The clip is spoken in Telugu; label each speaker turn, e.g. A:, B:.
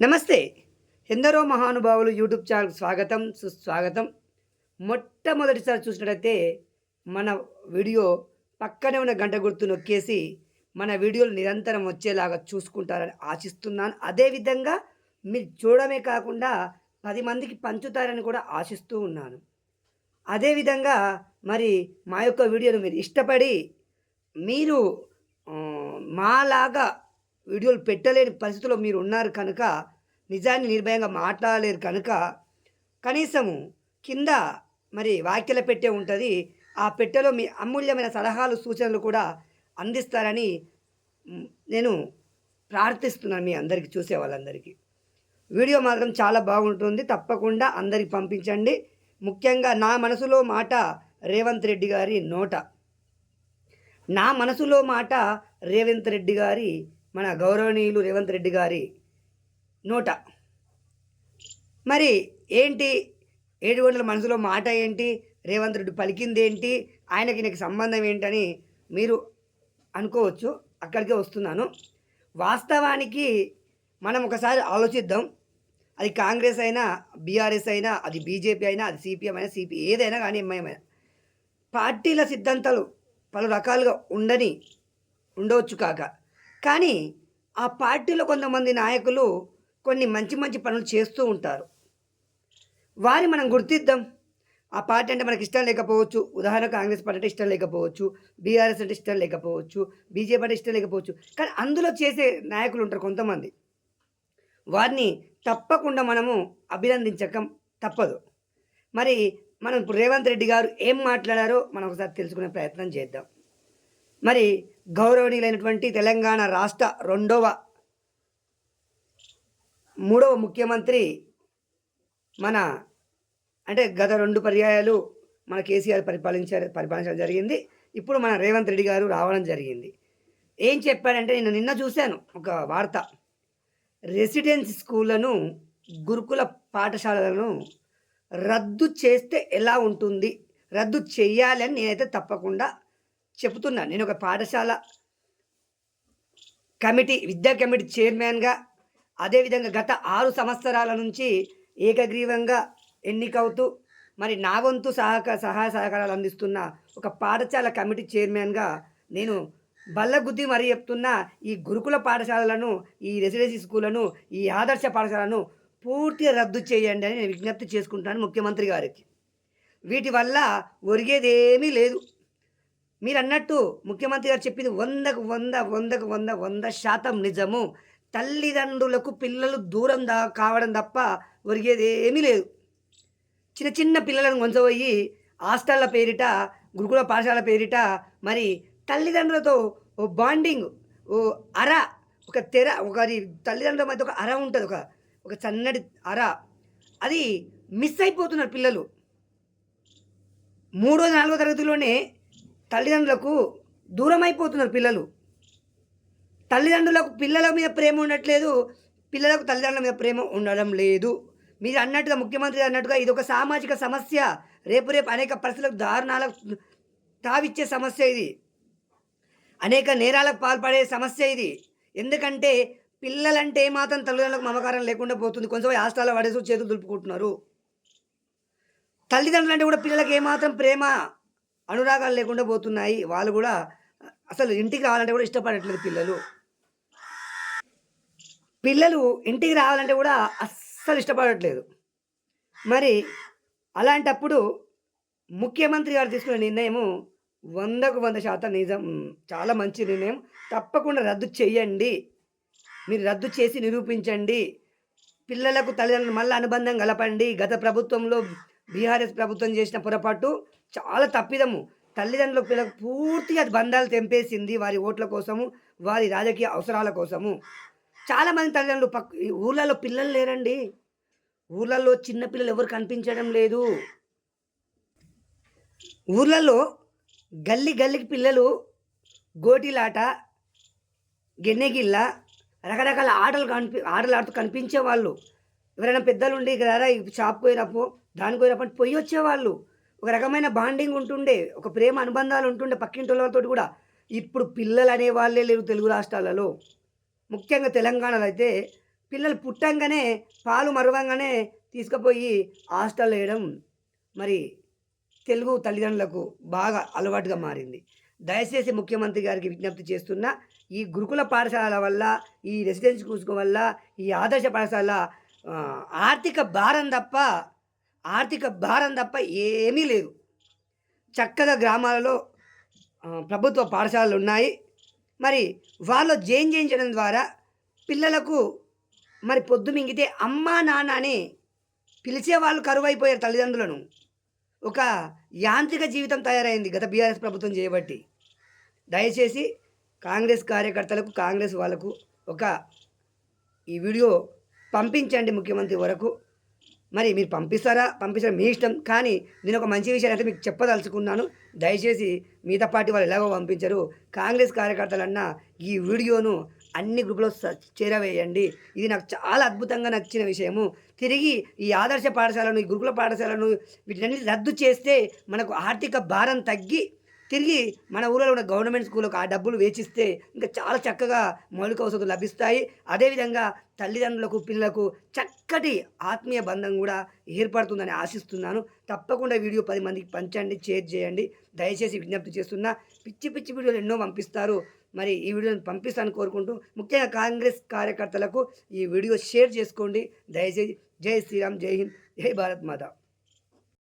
A: నమస్తే. ఎందరో మహానుభావులు యూట్యూబ్ ఛానల్ స్వాగతం సుస్వాగతం. మొట్టమొదటిసారి చూసినట్టయితే మన వీడియో పక్కనే ఉన్న గంట గుర్తు నొక్కేసి మన వీడియోలు నిరంతరం వచ్చేలాగా చూసుకుంటారని ఆశిస్తున్నాను. అదేవిధంగా మీరు చూడమే కాకుండా పది మందికి పంచుతారని కూడా ఆశిస్తూ ఉన్నాను. అదేవిధంగా మరి మా యొక్క వీడియోను మీరు ఇష్టపడి మీరు మాలాగా వీడియోలు పెట్టలేని పరిస్థితిలో మీరు ఉన్నారు కనుక నిజాన్ని నిర్భయంగా మాట్లాడలేరు కనుక కనీసము కింద మరి వాక్యల పెట్టే ఉంటుంది. ఆ పెట్టెలో మీ అమూల్యమైన సలహాలు సూచనలు కూడా అందిస్తారని నేను ప్రార్థిస్తున్నాను మీ అందరికీ చూసే వాళ్ళందరికీ. వీడియో మాత్రం చాలా బాగుంటుంది. తప్పకుండా అందరికి పంపించండి. ముఖ్యంగా నా మనసులో మాట రేవంత్ రెడ్డి గారి నోట. నా మనసులో మాట రేవంత్ రెడ్డి గారి మన గౌరవనీయులు రేవంత్ రెడ్డి గారి నోట. మరి ఏంటి? ఏడు గంటల మనసులో మాట ఏంటి? రేవంత్ రెడ్డి పలికింది ఏంటి ఆయనకి నీకు సంబంధం ఏంటని మీరు అనుకోవచ్చు. అక్కడికే వస్తున్నాను. వాస్తవానికి మనం ఒకసారి ఆలోచిద్దాం. అది కాంగ్రెస్ అయినా బీఆర్ఎస్ అయినా అది బీజేపీ అయినా అది సిపిఎం అయినా సిపి ఏదైనా కానీ ఎంఐఎం పార్టీల సిద్ధాంతాలు పలు రకాలుగా ఉండని ఉండవచ్చు కాక. కానీ ఆ పార్టీలో కొంతమంది నాయకులు కొన్ని మంచి మంచి పనులు చేస్తూ ఉంటారు. వారి మనం గుర్తిద్దాం. ఆ పార్టీ అంటే మనకి ఇష్టం లేకపోవచ్చు. ఉదాహరణ కాంగ్రెస్ పార్టీ అంటే ఇష్టం లేకపోవచ్చు. బీఆర్ఎస్ అంటే ఇష్టం లేకపోవచ్చు. బీజేపీ అంటే ఇష్టం లేకపోవచ్చు. కానీ అందులో చేసే నాయకులు ఉంటారు కొంతమంది. వారిని తప్పకుండా మనము అభినందించక తప్పదు. మరి మనం ఇప్పుడు రేవంత్ రెడ్డి గారు ఏం మాట్లాడారో మనం ఒకసారి తెలుసుకునే ప్రయత్నం చేద్దాం. మరి గౌరవనీయులైనటువంటి తెలంగాణ రాష్ట్ర రెండవ మూడవ ముఖ్యమంత్రి మన అంటే గత రెండు పర్యాయాలు మన కేసీఆర్ పరిపాలించారు పరిపాలించడం జరిగింది. ఇప్పుడు మన రేవంత్ రెడ్డి గారు రావడం జరిగింది. ఏం చెప్పాడంటే నేను నిన్న చూశాను ఒక వార్త. రెసిడెన్స్ స్కూళ్ళను గురుకుల పాఠశాలలను రద్దు చేస్తే ఎలా ఉంటుంది? రద్దు చేయాలని నేనైతే తప్పకుండా చెబుతున్నా నేను ఒక పాఠశాల కమిటీ విద్యా కమిటీ చైర్మన్గా అదేవిధంగా గత ఆరు సంవత్సరాల నుంచి ఏకగ్రీవంగా ఎన్నికవుతూ మరి నా వంతు సహక సహాయ సహకారాలు అందిస్తున్న ఒక పాఠశాల కమిటీ చైర్మన్గా నేను బల్లగుద్ది మరీ చెప్తున్నా ఈ గురుకుల పాఠశాలలను ఈ రెసిడెన్సీ స్కూళ్ళను ఈ ఆదర్శ పాఠశాలను పూర్తిగా రద్దు చేయండి అని నేను విజ్ఞప్తి చేసుకుంటాను ముఖ్యమంత్రి గారికి. వీటి వల్ల ఒరిగేదేమీ లేదు. మీరు అన్నట్టు ముఖ్యమంత్రి గారు చెప్పింది వందకు వంద వందకు వంద వంద శాతం నిజము. తల్లిదండ్రులకు పిల్లలు దూరం దా కావడం తప్ప ఒరిగేది ఏమీ లేదు. చిన్న చిన్న పిల్లలను కొంచబోయి హాస్టళ్ళ పేరిట గురుకుల పాఠశాల పేరిట మరి తల్లిదండ్రులతో ఓ బాండింగ్ ఓ అర ఒక తెర ఒకరి తల్లిదండ్రుల మధ్య ఒక అర ఉంటుంది. ఒక ఒక సన్నటి అర. అది మిస్ అయిపోతున్నారు పిల్లలు. మూడో నాలుగో తరగతిలోనే తల్లిదండ్రులకు దూరం అయిపోతున్నారు పిల్లలు. తల్లిదండ్రులకు పిల్లల మీద ప్రేమ ఉండట్లేదు. పిల్లలకు తల్లిదండ్రుల మీద ప్రేమ ఉండడం లేదు. మీరు అన్నట్టుగా ముఖ్యమంత్రి అన్నట్టుగా ఇది ఒక సామాజిక సమస్య. రేపు రేపు అనేక పరిస్థితులకు దారుణాలకు తావిచ్చే సమస్య ఇది. అనేక నేరాలకు పాల్పడే సమస్య ఇది. ఎందుకంటే పిల్లలంటే మాత్రం తల్లిదండ్రులకు మమకారం లేకుండా పోతుంది. కొంచెం హాస్టల్లో పడేసి చేతులు దులుపుకుంటున్నారు. తల్లిదండ్రులు అంటే కూడా పిల్లలకి ఏమాత్రం ప్రేమ అనురాగాలు లేకుండా పోతున్నాయి. వాళ్ళు కూడా అసలు ఇంటికి రావాలంటే కూడా ఇష్టపడట్లేదు పిల్లలు. పిల్లలు ఇంటికి రావాలంటే కూడా అస్సలు ఇష్టపడట్లేదు. మరి అలాంటప్పుడు ముఖ్యమంత్రి గారు తీసుకున్న నిర్ణయము వందకు వంద శాతం నిజం. చాలా మంచి నిర్ణయం. తప్పకుండా రద్దు చేయండి. మీరు రద్దు చేసి నిరూపించండి. పిల్లలకు తల్లిదండ్రులు మళ్ళీ అనుబంధం కలపండి. గత ప్రభుత్వంలో బీఆర్ఎస్ ప్రభుత్వం చేసిన పొరపాటు చాలా తప్పిదము. తల్లిదండ్రుల పిల్లలకు పూర్తిగా బంధాలు తెంపేసింది వారి ఓట్ల కోసము వారి రాజకీయ అవసరాల కోసము. చాలామంది తల్లిదండ్రులు పక్ ఊర్లలో పిల్లలు లేరండి. ఊర్లలో చిన్న పిల్లలు ఎవరు కనిపించడం లేదు. ఊర్లలో గల్లి గల్లికి పిల్లలు గోటిలాట గెన్నెగిల్ల రకరకాల ఆటలు కనిపి ఆటలు ఆడుతూ కనిపించే వాళ్ళు ఎవరైనా పెద్దలు ఉండి షాప్కి షాప్ పోయినప్పుడు దానికి అప్పుడు పొయ్యి వచ్చేవాళ్ళు. ఒక రకమైన బాండింగ్ ఉంటుండే ఒక ప్రేమ అనుబంధాలు ఉంటుండే పక్కింటి వాళ్ళతో కూడా. ఇప్పుడు పిల్లలు అనే వాళ్ళే లేరు తెలుగు రాష్ట్రాలలో. ముఖ్యంగా తెలంగాణలో అయితే పిల్లలు పుట్టంగానే పాలు మరవంగానే తీసుకుపోయి హాస్టల్ వేయడం మరి తెలుగు తల్లిదండ్రులకు బాగా అలవాటుగా మారింది. దయచేసి ముఖ్యమంత్రి గారికి విజ్ఞప్తి చేస్తున్న ఈ గురుకుల పాఠశాల వల్ల ఈ రెసిడెన్సీ స్కూల్స్ వల్ల ఈ ఆదర్శ పాఠశాల ఆర్థిక భారం తప్ప ఆర్థిక భారం తప్ప ఏమీ లేదు. చక్కగా గ్రామాలలో ప్రభుత్వ పాఠశాలలు ఉన్నాయి. మరి వాళ్ళు జైన్ చేయించడం ద్వారా పిల్లలకు మరి పొద్దు మింగితే అమ్మా నాన్న అని పిలిచే వాళ్ళు కరువైపోయారు తల్లిదండ్రులను. ఒక యాంత్రిక జీవితం తయారైంది గత బీఆర్ఎస్ ప్రభుత్వం చేయబట్టి. దయచేసి కాంగ్రెస్ కార్యకర్తలకు కాంగ్రెస్ వాళ్ళకు ఒక ఈ వీడియో పంపించండి ముఖ్యమంత్రి వరకు. మరి మీరు పంపిస్తారా? పంపిస్తారా మీ ఇష్టం. కానీ నేను ఒక మంచి విషయాన్ని అయితే మీకు చెప్పదలుచుకున్నాను. దయచేసి మిగతా పార్టీ వాళ్ళు ఎలాగో పంపించరు. కాంగ్రెస్ కార్యకర్తలన్నా ఈ వీడియోను అన్ని గ్రూపులో స- చేరవేయండి. ఇది నాకు చాలా అద్భుతంగా నచ్చిన విషయము. తిరిగి ఈ ఆదర్శ పాఠశాలను ఈ గురుకుల పాఠశాలను వీటిని రద్దు చేస్తే మనకు ఆర్థిక భారం తగ్గి తిరిగి మన ఊళ్ళో ఉన్న గవర్నమెంట్ స్కూల్కి ఆ డబ్బులు వేచిస్తే ఇంకా చాలా చక్కగా మౌలిక వసతులు లభిస్తాయి. అదేవిధంగా తల్లిదండ్రులకు పిల్లలకు చక్కటి ఆత్మీయ బంధం కూడా ఏర్పడుతుందని ఆశిస్తున్నాను. తప్పకుండా వీడియో పది మందికి పంచండి షేర్ చేయండి. దయచేసి విజ్ఞప్తి చేస్తున్నా పిచ్చి పిచ్చి వీడియోలు ఎన్నో పంపిస్తారు. మరి ఈ వీడియోని పంపిస్తాను కోరుకుంటూ ముఖ్యంగా కాంగ్రెస్ కార్యకర్తలకు ఈ వీడియో షేర్ చేసుకోండి. దయచేసి జై శ్రీరామ్ జై హింద్ జై భారత్ మాత.